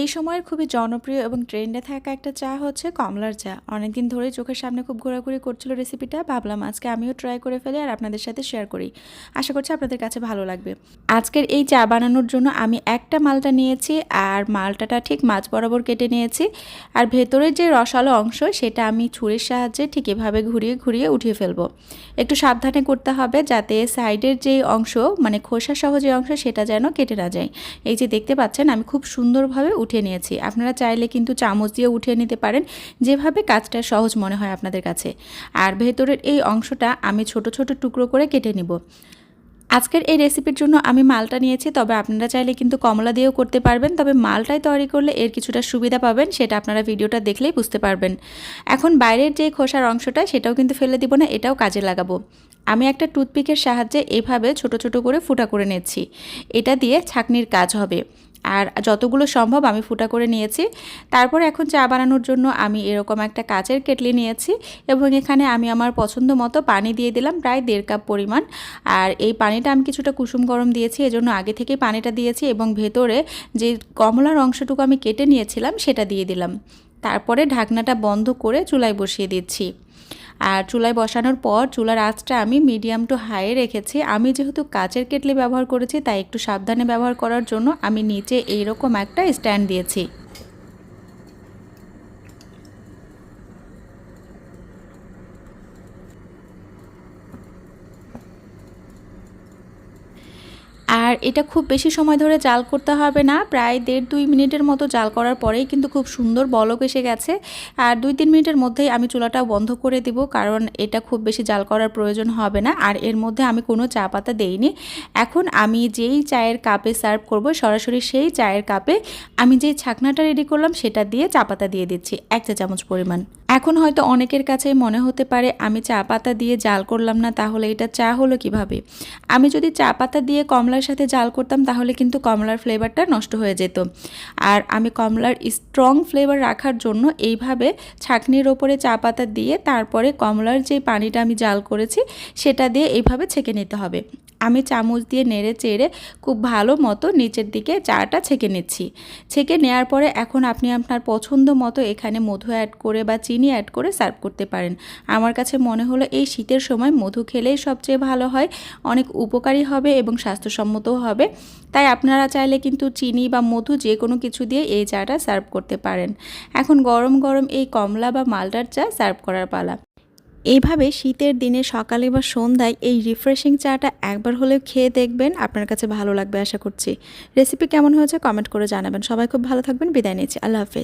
এই সময়ের খুবই জনপ্রিয় এবং ট্রেন্ডে থাকা একটা চা হচ্ছে কমলার চা। অনেকদিন ধরে চোখের সামনে খুব ঘোরাঘুরি করছিল রেসিপিটা ভাবলাম আজকে আমিও ট্রাই করে ফেলি আর আপনাদের সাথে শেয়ার করি। আশা করছি আপনাদের কাছে ভালো লাগবে। আজকের এই চা বানানোর জন্য আমি একটা মালটা নিয়েছি আর মালটাটা ঠিক মাছ বরাবর কেটে নিয়েছি। আর ভেতরের যে রসালো অংশ, সেটা আমি ছুরির সাহায্যে ঠিক এভাবে ঘুরিয়ে ঘুরিয়ে উঠিয়ে ফেলব। একটু সাবধানে করতে হবে যাতে সাইডের যে অংশ মানে খোসা সহ যে অংশ, সেটা যেন কেটে না যায়। এই যে দেখতে পাচ্ছেন, আমি খুব সুন্দরভাবে উঠিয়ে নিয়েছি। আপনারা চাইলে কিন্তু চামচ দিয়ে উঠিয়ে নিতে পারেন। যেভাবে কাজটা সহজ মনে হয় আপনাদের কাছে। আর ভেতরের এই অংশটা আমি ছোট ছোট টুকরো করে কেটে নিব। আজকের এই রেসিপির জন্য আমি মালটা নিয়েছি, তবে আপনারা চাইলে কিন্তু কমলা দিয়েও করতে পারবেন। তবে মালটাই তৈরি করলে এর কিছুটা সুবিধা পাবেন, সেটা আপনারা ভিডিওটা দেখলেই বুঝতে পারবেন। এখন বাইরের যে খোসার অংশটা, সেটাও কিন্তু ফেলে দিব না, এটাও কাজে লাগাবো। আমি একটা টুথপিকের সাহায্যে এভাবে ছোট ছোট করে ফুটা করে নিচ্ছি। এটা দিয়ে ছাকনির কাজ হবে। আর যতগুলো সম্ভব আমি ফুটা করে নিয়েছি। তারপর এখন চা বানানোর জন্য আমি এরকম একটা কাচের কেটলি নিয়েছি এবং এখানে আমি আমার পছন্দ মতো পানি দিয়ে দিলাম প্রায় দেড় কাপ পরিমাণ। আর এই পানিটা আমি কিছুটা কুসুম গরম দিয়েছি, এজন্য আগে থেকে পানিটা দিয়েছি এবং ভেতরে যে কমলার অংশটুকু আমি কেটে নিয়েছিলাম সেটা দিয়ে দিলাম। তারপরে ঢাকনাটা বন্ধ করে চুলায় বসিয়ে দিচ্ছি। আর চুলায় বসানোর পর চুলার আঁচটা আমি মিডিয়াম টু হাইয়ে রেখেছি। আমি যেহেতু কাচের কেটলি ব্যবহার করেছি, তাই একটু সাবধানে ব্যবহার করার জন্য আমি নিচে এইরকম একটা স্ট্যান্ড দিয়েছি। আর এটা খুব বেশি সময় ধরে জাল করতে হবে না। প্রায় দেড় দুই মিনিটের মতো জাল করার পরেই কিন্তু খুব সুন্দর বলক এসে গেছে। আর দুই তিন মিনিটের মধ্যেই আমি চুলাটা বন্ধ করে দিব, কারণ এটা খুব বেশি জাল করার প্রয়োজন হবে না। আর এর মধ্যে আমি কোনো চা পাতা দেইনি। এখন আমি যেই চায়ের কাপে সার্ভ করব, সরাসরি সেই চায়ের কাপে আমি যেই ছাকনাটা রেডি করলাম, সেটা দিয়ে চা পাতা দিয়ে দিচ্ছি, এক চা চামচ পরিমাণ। এখন হয়তো অনেকের কাছেই মনে হতে পারে, আমি চা পাতা দিয়ে জাল করলাম না, তাহলে এটা চা হলো কীভাবে? আমি যদি চা পাতা দিয়ে কমলার সাথে জাল করতাম, তাহলে কিন্তু কমলার ফ্লেভারটা নষ্ট হয়ে যেত। আর আমি কমলার স্ট্রং ফ্লেভার রাখার জন্য এইভাবে ছাঁকনির ওপরে চা পাতা দিয়ে তারপরে কমলার যে পানিটা আমি জাল করেছি, সেটা দিয়ে এইভাবে ছেঁকে নিতে হবে। আমি চামচ দিয়ে নেড়ে চেড়ে খুব ভালো মতো নিচের দিকে চাটা ছেঁকে নিচ্ছি। ছেঁকে নেওয়ার পরে এখন আপনি আপনার পছন্দ মতো এখানে মধু অ্যাড করে বা চিনি অ্যাড করে সার্ভ করতে পারেন। আমার কাছে মনে হলো এই শীতের সময় মধু খেলেই সবচেয়ে ভালো হয়, অনেক উপকারী হবে এবং স্বাস্থ্যসম্মতও হবে। তাই আপনারা চাইলে কিন্তু চিনি বা মধু যে কোনো কিছু দিয়ে এই চাটা সার্ভ করতে পারেন। এখন গরম গরম এই কমলা বা মালটার চা সার্ভ করার পালা। এইভাবে শীতের দিনে সকালে বা সন্ধ্যায় এই রিফ্রেশিং চাটা একবার হলেও খেয়ে দেখবেন, আপনার কাছে ভালো লাগবে আশা করছি। রেসিপি কেমন হয়েছে কমেন্ট করে জানাবেন। সবাই খুব ভালো থাকবেন, বিদায় নিচ্ছি। আল্লাহ হাফেজ।